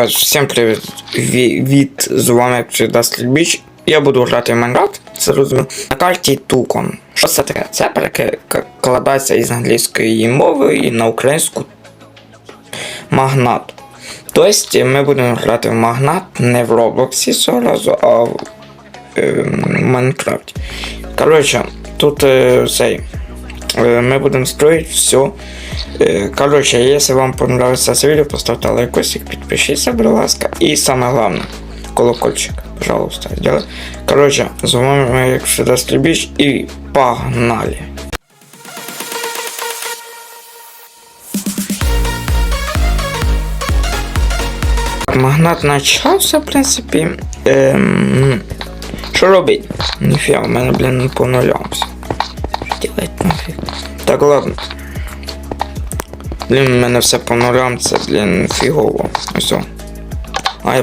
Всім привіт Ві- від з вами Даст Біч. Я буду грати в Майнкрафт, це розумію. На карті Тукон. Що це таке? Це перекладається із англійської мови і на українську магнат. Тобто ми будемо грати в магнат не в Роблоксі разу, а в е, Майнкрафті. Коротше, тут е, цей. Э, мы будем строить все. Короче, если вам понравится это видео, поставьте лайкосик, подпишитесь, будь ласка. И самое главное, колокольчик, пожалуйста, сделай. Короче, с вами, как всегда, Стрибич, и погнали. Магнат начався, в принципі. Ем, що робить? Ніфіга, в мене, блін, не по Так, ладно. Блін, у мене все по нулям, це, блін, фігово. Все. А, я.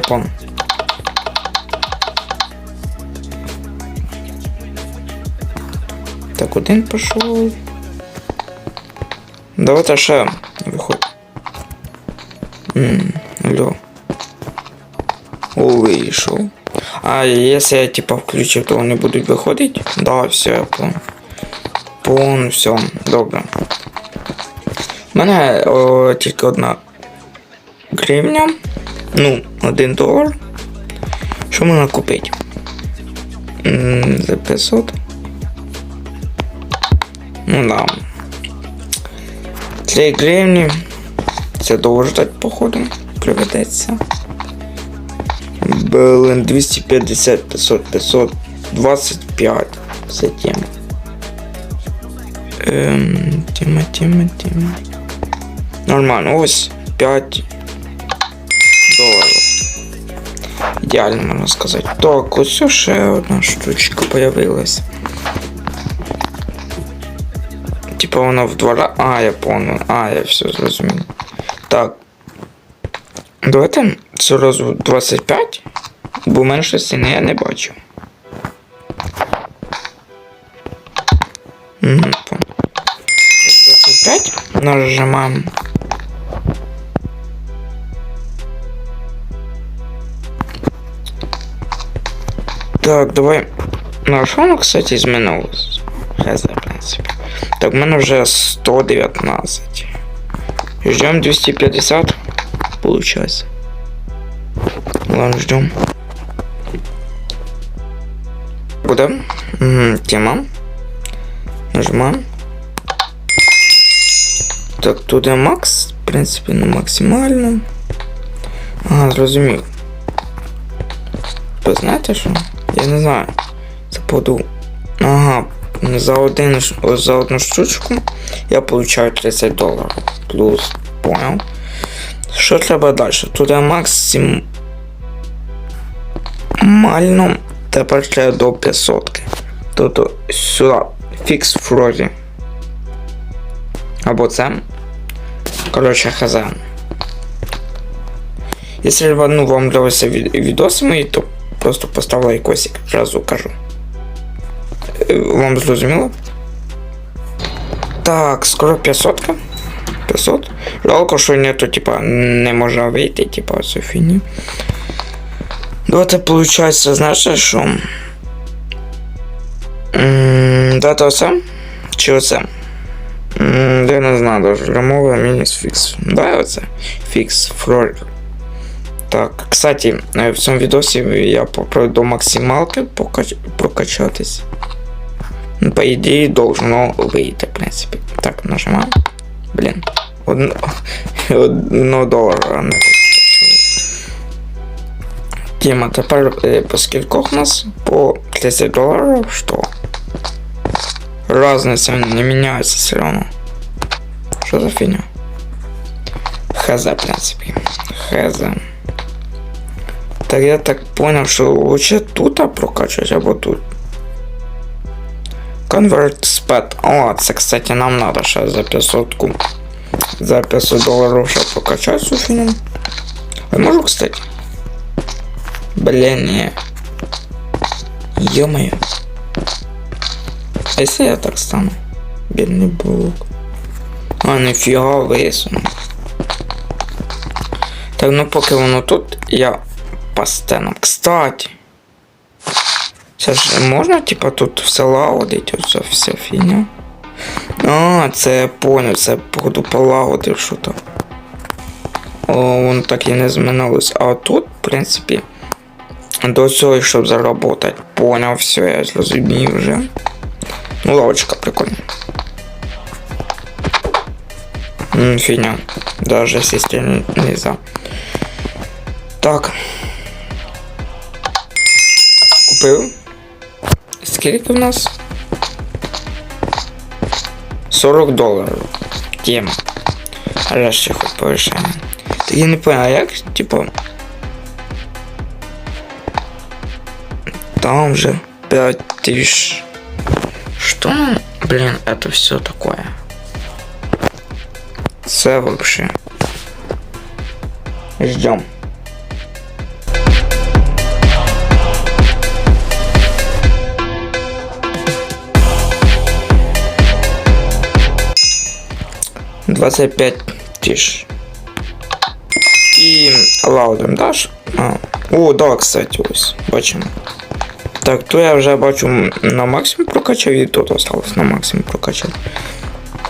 Так, один пішов. Давайте ще виходь. Ммм, алло. О. А если я типа включив, то вони будуть виходити? Да, все, я понял. Пон, все, добре. У мене о, тільки одна гривня. Ну, один долар. Що можна купити? М, За 500. Ну да. 3 гривні. Це довго походу. Приведеться. Блин, 250, 500, 525. Це тема. Ем, тема, тема, тема. Нормально, ось 5 доларів. Ідеально можна сказати. Так, ось ще одна штучка появилась. Типа вона в два рази. А, я понял. А, я все зрозумів. Так. Давайте зразу 25, бо меншості не я не бачу. Нажимаем. Так, давай. Ну, а кстати, змінилось? Хз, в принципі. Так, в мене вже 119. Ждем 250. Получается. Ладно, ждем. Куда? Тема. Нажимаем. Так, туди макс, в принципі, ну максимально. Ага, зрозумів. Ви знаєте що? Я не знаю. Це поду. Ага, за один за одну штучку я получаю 30 доларів. Плюс, понял. Що треба далі? Туди максимально тепер треба до 500. Тобто сюди фікс фрозі. Або це. Коротше, хз. Якщо ну, вам нравиться від відоси мої, то просто постав лайкосик, зразу кажу. Е, Вам зрозуміло? Так, скоро 500. 500. Жалко, що нету, типа, не можна вийти, типа, цю фігню. Давайте, получается, знаєте, що. Давайте оце? Чи оце? Я не знаю даже. Ремова мінус фікс. Да, оце. Фікс флор. Так, кстати, е, в цьому відосі я до максималки покач... прокачатись. По ідеї, должно вийти, в принципі. Так, нажимаємо. Блін. Одно, одно долара не тепер е, по скількох у нас? По 30 доларів, що? Разница не меняется все равно. Что за фигня? Хз, в принципе. Хз. Так я так понял, что лучше тут прокачать, або тут. Convert spec. О, це, кстати, нам надо сейчас за 500 ку. За 500 долларов сейчас прокачать всю фигню. Я можу, кстати? Блин, не. Ё-моё. А если я так стану? Бедный блок. А, нифига весу. Так, ну поки воно тут, я по стенам. Кстати. Це ж можна, типа, тут все лагодить, оце вся фігня. А, це я понял, це походу полагодив що то. О, воно так і не змінилось. А тут, в принципі, до цього, щоб заработать. Понял, все, я зрозумів вже. Ну, лавочка прикольна. М, Фигня. Даже если нельзя. Так. Купив. Скільки в нас? 40 доларів. Тема. Але ще хоч повишення. Так я не понял, а як, типа. Там же 5000. Что, блин, это все такое? Це вообще. Ждем. Двадцать пять тысяч. І лаудом даш? А. О, да, кстати, ось. Бачимо. Так, то я вже бачу на максимум прокачав і тут осталось на максимум прокачав.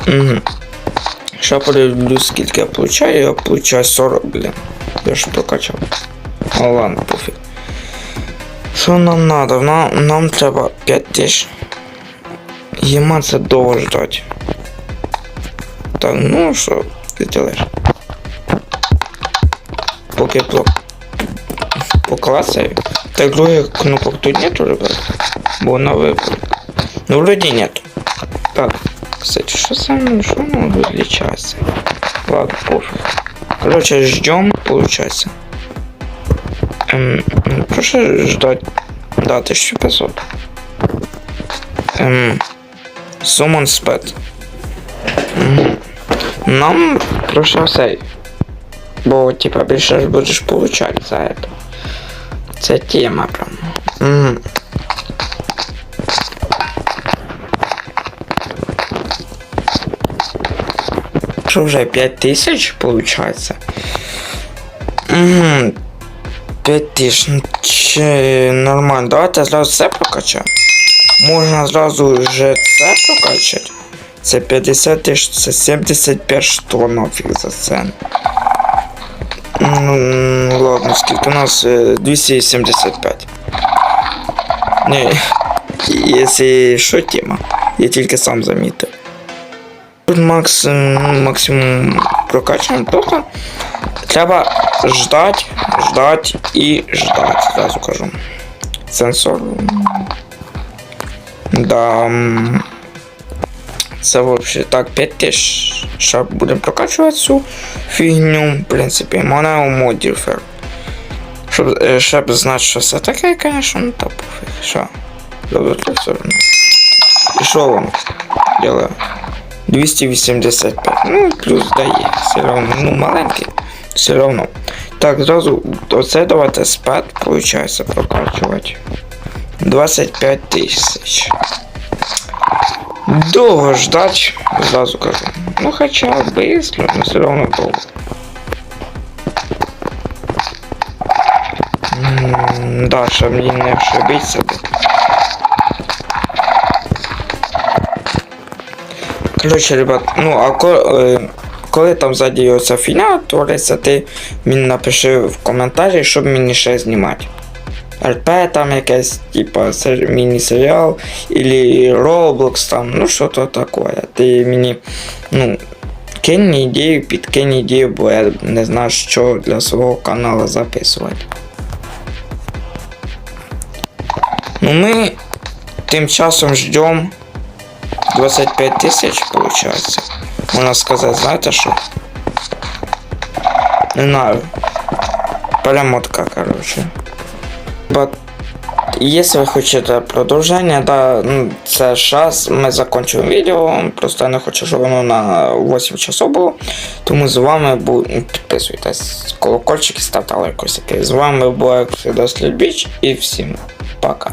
Угу. Ще подивлюсь, скільки я получаю, я получаю 40, блін. Я ж прокачав. Ну ладно, пофіг. Що нам надо? Нам, нам треба 5 тисяч. Єма це довго ждать. Так, ну що ти делаєш? Поки поклацаю. Так, других кнопок тут нету, ребят? Бо на выбор. Ну, вроде нет. Так, кстати, что самое, что оно различается? Ладно, пофиг. Короче, ждем, получается. Эм, ну, прошу ждать. Да, 1500. Эм, Summon. Мгм. Нам прошу сейв. Бо, типа, більше ж будеш получать за это. Це тема прям. Угу. Що вже 5 тисяч получается? 5 тисяч. Ну, Чи нормально. Давайте зразу це прокачаємо. Можна зразу вже це прокачати. Це 50 тисяч, це 75 що нафіг за це. Ну, ладно, скільки у нас е, 275. Не, якщо що тема, я тільки сам замітив. Тут макс, максимум прокачуємо, тобто треба ждать, ждать і ждать, зразу кажу. Сенсор. Да. Це вообще так 5 тисяч. Ще будемо прокачувати цю фігню. В принципі, мене у модіфер. Щоб, е, щоб знати, що це таке, звісно, ну пофіг. Що? Добре, все одно. І що вам? Ділаю? 285. Ну, плюс дає. Все равно. Ну, маленький. Все равно. Так, зразу оце давайте спад, виходить, прокачувати. 25 тисяч. Довго ждать, зразу кажу. Ну хоча быстро, но все равно долго. М, Да, щоб мені не ошибитися. Короче, ребят, ну а ко, е, коли там ззаді оця фігня твориться, ти мені напиши в коментарі, щоб мені ще знімати. РП там якесь, типа сер- міні-серіал, или Roblox там, ну що то таке. Ти мені, ну, кинь мені ідею, підкинь ідею, бо я не знаю, що для свого каналу записувати. Ну ми тим часом ждем 25 тисяч, получается. Можна сказати, знаєте що? Не знаю. Перемотка, короче. But, ви хочете продовження, да, ну, це час, ми закінчимо відео. Просто я не хочу, щоб воно на 8 часов було. Тому з вами був. Підписуйтесь, колокольчики, ставте лайк. З вами був Exodus Любіч і всім пока.